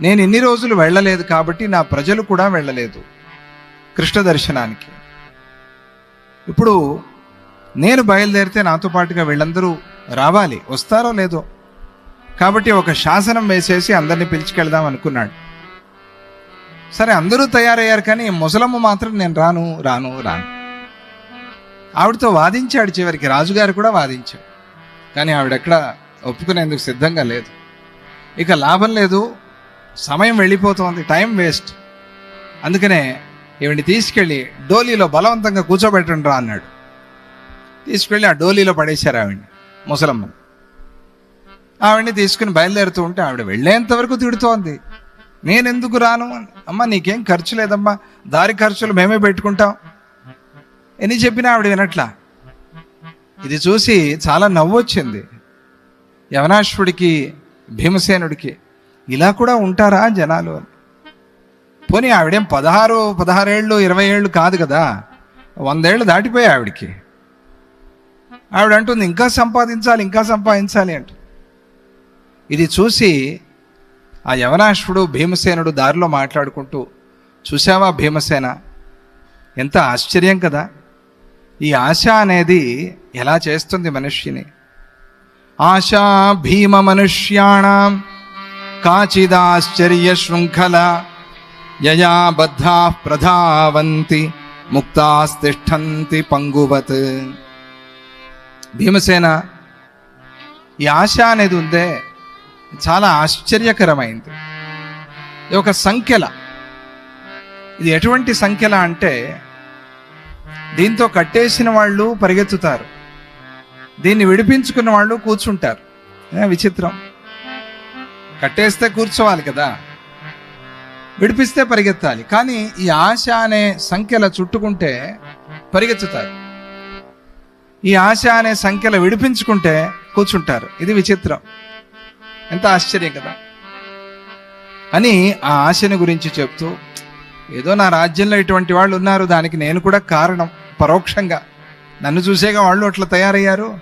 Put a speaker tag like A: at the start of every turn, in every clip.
A: నేను ఇన్ని రోజులు వెళ్ళలేదు కాబట్టి నా ప్రజలు కూడా వెళ్ళలేదు కృష్ణ దర్శనానికి. ఇప్పుడు నేను బయలుదేరితే నాతో పాటుగా వీళ్ళందరూ రావాలి వస్తారో లేదో? కాబట్టి ఒక శాసనం వేసేసి అందరినీ పిలుచుకెళ్దాం అనుకున్నాడు. సరే అందరూ తయారయ్యారు కానీ ముసలమ్మ మాత్రం నేను రాను రాను రాను. ఆవిడతో వాదించాడు చివరికి రాజుగారు కూడా వాదించాడు కానీ ఆవిడెక్కడ ఒప్పుకునేందుకు సిద్ధంగా లేదు. ఇక లాభం లేదు సమయం వెళ్ళిపోతోంది టైం వేస్ట్. అందుకనే ఈవిని తీసుకెళ్ళి డోలీలో బలవంతంగా కూర్చోబెట్టండి రా అన్నాడు. తీసుకెళ్ళి ఆ డోలీలో పడేశారు ఆవిడ్ని ముసలమ్మ ఆవిడ్ని తీసుకుని బయలుదేరుతూ ఉంటే ఆవిడ వెళ్ళేంతవరకు తిడుతోంది. నేనెందుకు రాను? అమ్మ నీకేం ఖర్చు లేదమ్మా దారి ఖర్చులు మేమే పెట్టుకుంటాం. ఎన్ని చెప్పినా ఆవిడ వినట్లా. ఇది చూసి చాలా నవ్వొచ్చింది. యవనాశ్వుడికి భీమసేనుడికి ఇలా కూడా ఉంటారా జనాలు అని. పోనీ ఆవిడేం పదహారు పదహారేళ్ళు ఇరవై ఏళ్ళు కాదు కదా. వందేళ్ళు దాటిపోయాయి ఆవిడికి. ఆవిడ అంటుంది ఇంకా సంపాదించాలి ఇంకా సంపాదించాలి అంటు ఇది చూసి ఆ యవనాశ్వుడు భీమసేనుడు దారిలో మాట్లాడుకుంటూ చూసావా భీమసేన? ఎంత ఆశ్చర్యం కదా. ఈ ఆశ అనేది ఎలా చేస్తుంది మనుష్యని ఆశా భీమ మనుష్యాణం. కాచిదాశ్చర్యశృంఖల యయా బద్ధా ప్రధావంతి ముక్తాస్తిష్టంతి పంగువత్ భీమసేన ఈ ఆశ అనేది ఉందే చాలా ఆశ్చర్యకరమైంది. ఇది ఒక సంఖ్యల ఇది ఎటువంటి సంఖ్యల అంటే దీంతో కట్టేసిన వాళ్ళు పరిగెత్తుతారు. దీన్ని విడిపించుకున్న వాళ్ళు కూర్చుంటారు. విచిత్రం. కట్టేస్తే కూర్చోవాలి కదా. విడిపిస్తే పరిగెత్తాలి. కానీ ఈ ఆశ అనే సంఖ్యల చుట్టుకుంటే పరిగెత్తుతారు. ఈ ఆశ అనే సంఖ్యల విడిపించుకుంటే కూర్చుంటారు. ఇది విచిత్రం. ఎంత ఆశ్చర్యం కదా. అని ఆ ఆశని గురించి చెప్తూ ఏదో నా రాజ్యంలో ఇటువంటి వాళ్ళు ఉన్నారు. దానికి నేను కూడా కారణం పరోక్షంగా. నన్ను చూసేగా వాళ్ళు అట్లా తయారయ్యారు.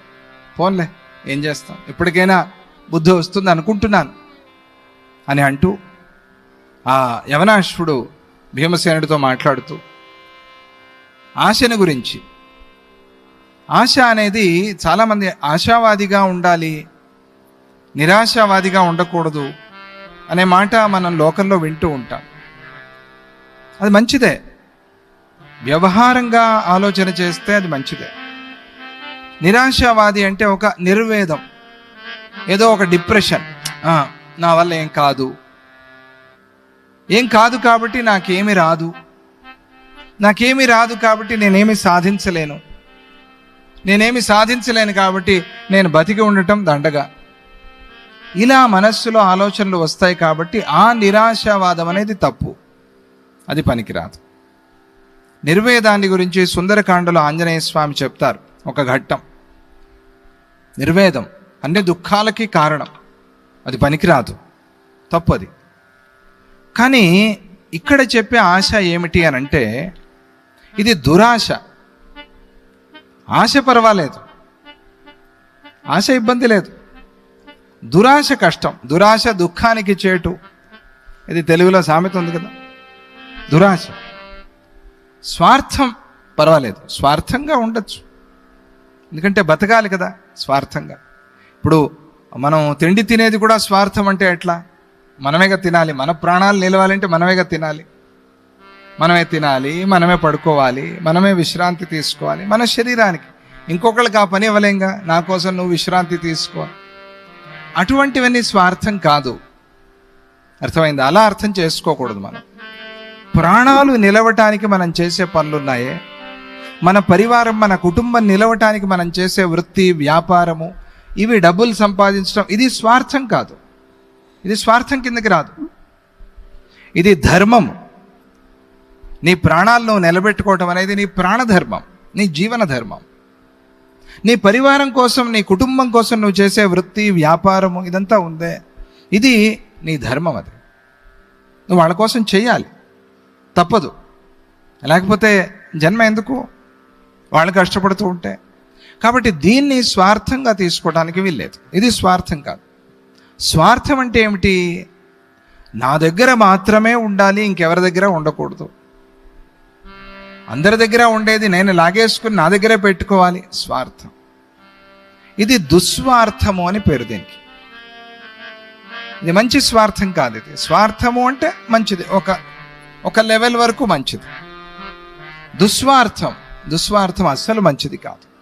A: పోన్లే ఏం చేస్తాం? ఇప్పటికైనా బుద్ధి వస్తుంది అనుకుంటున్నాను. అని అంటూ ఆ యవనాశ్వుడు భీమసేనుడితో మాట్లాడుతూ ఆశను గురించి. ఆశ అనేది చాలామంది ఆశావాదిగా ఉండాలి నిరాశావాదిగా ఉండకూడదు అనే మాట మనం లోకంలో వింటూ ఉంటాం. అది మంచిదే. వ్యవహారంగా ఆలోచన చేస్తే అది మంచిదే. నిరాశావాది అంటే ఒక నిర్వేదం ఏదో ఒక డిప్రెషన్. నా వల్ల ఏం కాదు. ఏం కాదు కాబట్టి నాకేమి రాదు. నాకేమి రాదు కాబట్టి నేనేమి సాధించలేను. నేనేమి సాధించలేను కాబట్టి నేను బతికి ఉండటం దండగా. ఇలా మనస్సులో ఆలోచనలు వస్తాయి కాబట్టి ఆ నిరాశావాదం అనేది తప్పు. అది పనికిరాదు. నిర్వేదాన్ని గురించి సుందరకాండలో ఆంజనేయ స్వామి చెప్తారు. ఒక ఘట్టం. నిర్వేదం అన్ని దుఃఖాలకి కారణం. అది పనికిరాదు. తప్పు అది కానీ ఇక్కడ చెప్పే ఆశ ఏమిటి అని అంటే ఇది దురాశ. ఆశ పర్వాలేదు. ఆశ ఇబ్బంది లేదు. దురాశ కష్టం. దురాశ దుఃఖానికి చేటు. ఇది తెలుగులో సామెత ఉంది కదా. దురాశ. స్వార్థం పర్వాలేదు. స్వార్థంగా ఉండొచ్చు. ఎందుకంటే బతకాలి కదా స్వార్థంగా. ఇప్పుడు మనం తిండి తినేది కూడా స్వార్థం అంటే ఎట్లా? మనమేగా తినాలి. మన ప్రాణాలు నిలవాలంటే మనమేగా తినాలి. మనమే తినాలి మనమే పడుకోవాలి మనమే విశ్రాంతి తీసుకోవాలి. మన శరీరానికి. ఇంకొకళ్ళకి ఆ పని ఇవ్వలేంగా? నా కోసం నువ్వు విశ్రాంతి తీసుకో. అటువంటివన్నీ స్వార్థం కాదు. అర్థమైంది? అలా అర్థం చేసుకోకూడదు మనం. ప్రాణాలు నిలవటానికి మనం చేసే పనులున్నాయే. మన పరివారం మన కుటుంబం నిలవటానికి మనం చేసే వృత్తి వ్యాపారము ఇవి డబ్బులు సంపాదించడం ఇది స్వార్థం కాదు. ఇది స్వార్థం కిందకి రాదు. ఇది ధర్మం నీ ప్రాణాల్లో నిలబెట్టుకోవటం అనేది నీ ప్రాణధర్మం నీ జీవన ధర్మం నీ పరివారం కోసం నీ కుటుంబం కోసం నువ్వు చేసే వృత్తి వ్యాపారము ఇదంతా ఉందే. ఇది నీ ధర్మం అది. నువ్వు వాళ్ళ కోసం చేయాలి. తప్పదు. లేకపోతే జన్మ ఎందుకు? వాళ్ళు కష్టపడుతూ ఉంటే. కాబట్టి దీన్ని స్వార్థంగా తీసుకోవడానికి వీల్లేదు. ఇది స్వార్థం కాదు. స్వార్థం అంటే ఏమిటి? నా దగ్గర మాత్రమే ఉండాలి ఇంకెవరి దగ్గర ఉండకూడదు. అందరి దగ్గర ఉండేది నేను లాగేసుకుని నా దగ్గరే పెట్టుకోవాలి స్వార్థం. ఇది దుస్వార్థము అని పేరు దీనికి. ఇది మంచి స్వార్థం కాదు ఇది. స్వార్థము అంటే మంచిది. ఒక ఒక లెవెల్ వరకు మంచిది. దుస్వార్థం దుస్వార్థం అస్సలు మంచిది కాదు.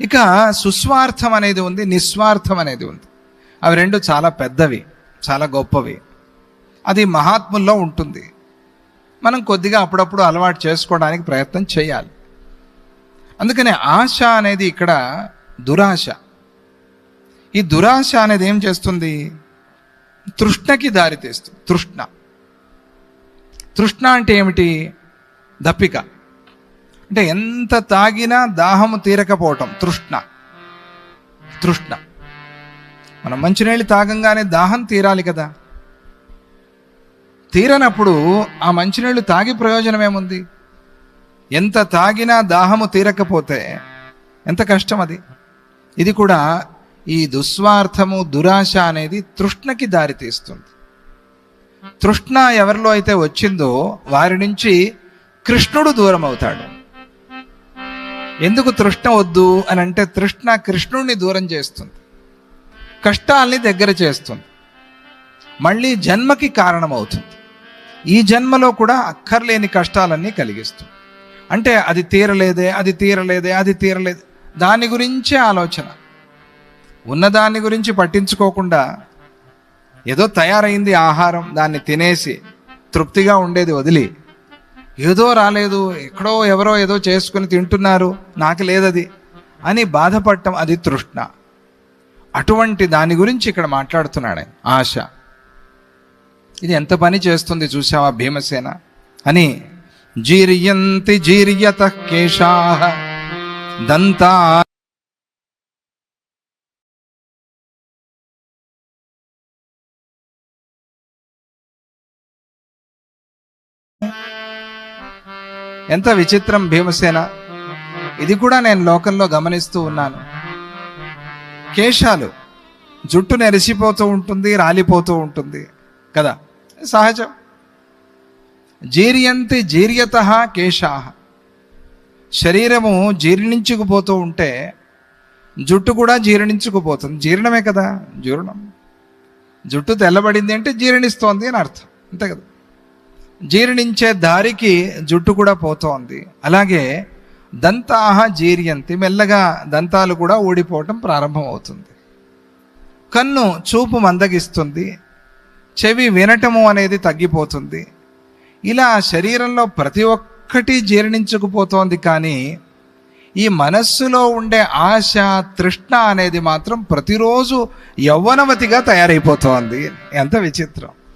A: ఇక సుస్వార్థం అనేది ఉంది నిస్వార్థం అనేది ఉంది. అవి రెండు చాలా పెద్దవి చాలా గొప్పవి. అది మహాత్ముల్లో ఉంటుంది. మనం కొద్దిగా అప్పుడప్పుడు అలవాటు చేసుకోవడానికి ప్రయత్నం చేయాలి. అందుకనే ఆశ అనేది ఇక్కడ దురాశ. ఈ దురాశ అనేది ఏం చేస్తుంది? తృష్ణకి దారితీస్తుంది తృష్ణ. తృష్ణ అంటే ఏమిటి? దప్పిక. అంటే ఎంత తాగినా దాహము తీరకపోవటం తృష్ణ. తృష్ణ. మనం మంచినీళ్ళు తాగంగానే దాహం తీరాలి కదా. తీరనప్పుడు ఆ మంచినీళ్ళు తాగి ప్రయోజనం ఏముంది ఎంత తాగినా దాహము తీరకపోతే ఎంత కష్టం అది? ఇది కూడా ఈ దుస్వార్థము దురాశ అనేది తృష్ణకి దారితీస్తుంది తృష్ణ ఎవరిలో అయితే వచ్చిందో వారి నుంచి కృష్ణుడు దూరం అవుతాడు ఎందుకు తృష్ణ వద్దు అని అంటే తృష్ణ కృష్ణుడిని దూరం చేస్తుంది. కష్టాల్ని దగ్గర చేస్తుంది. మళ్ళీ జన్మకి కారణమవుతుంది. ఈ జన్మలో కూడా అక్కర్లేని కష్టాలన్నీ కలిగిస్తుంది. అంటే అది తీరలేదే అది తీరలేదే అది తీరలేదే. దాని గురించే ఆలోచన. ఉన్నదాని గురించి పట్టించుకోకుండా ఏదో తయారైంది ఆహారం దాన్ని తినేసి తృప్తిగా ఉండేది వదిలి ఏదో రాలేదు ఎక్కడో ఎవరో ఏదో చేసుకుని తింటున్నారు నాకు లేదది అని బాధపడటం అది తృష్ణ. అటువంటి దాని గురించి ఇక్కడ మాట్లాడుతున్నాడు ఆయన ఆశ. ఇది ఎంత పని చేస్తుంది చూసావా భీమసేన? అని జీర్యంతి జీర్యత కేశాహ దంతా ఎంత విచిత్రం భీమసేన. ఇది కూడా నేను లోకంలో గమనిస్తూ ఉన్నాను. కేశాలు జుట్టు నెరిసిపోతూ ఉంటుంది రాలిపోతూ ఉంటుంది. కదా? సహజం. జీర్యంతి జీర్యత కేశా. శరీరము జీర్ణించుకుపోతూ ఉంటే జుట్టు కూడా జీర్ణించుకుపోతుంది. జీర్ణమే కదా? జీర్ణం. జుట్టు తెల్లబడింది అంటే జీర్ణిస్తోంది అని అర్థం. అంతే కదా? జీర్ణించే దారికి జుట్టు కూడా పోతోంది. అలాగే దంతాహ జీర్యంతి మెల్లగా దంతాలు కూడా ఊడిపోవటం ప్రారంభమవుతుంది. కన్ను చూపు మందగిస్తుంది చెవి వినటము అనేది తగ్గిపోతుంది. ఇలా శరీరంలో ప్రతి ఒక్కటి జీర్ణించుకుపోతోంది కానీ ఈ మనస్సులో ఉండే ఆశ తృష్ణ అనేది మాత్రం ప్రతిరోజు యవ్వనవతిగా తయారైపోతోంది. ఎంత విచిత్రం.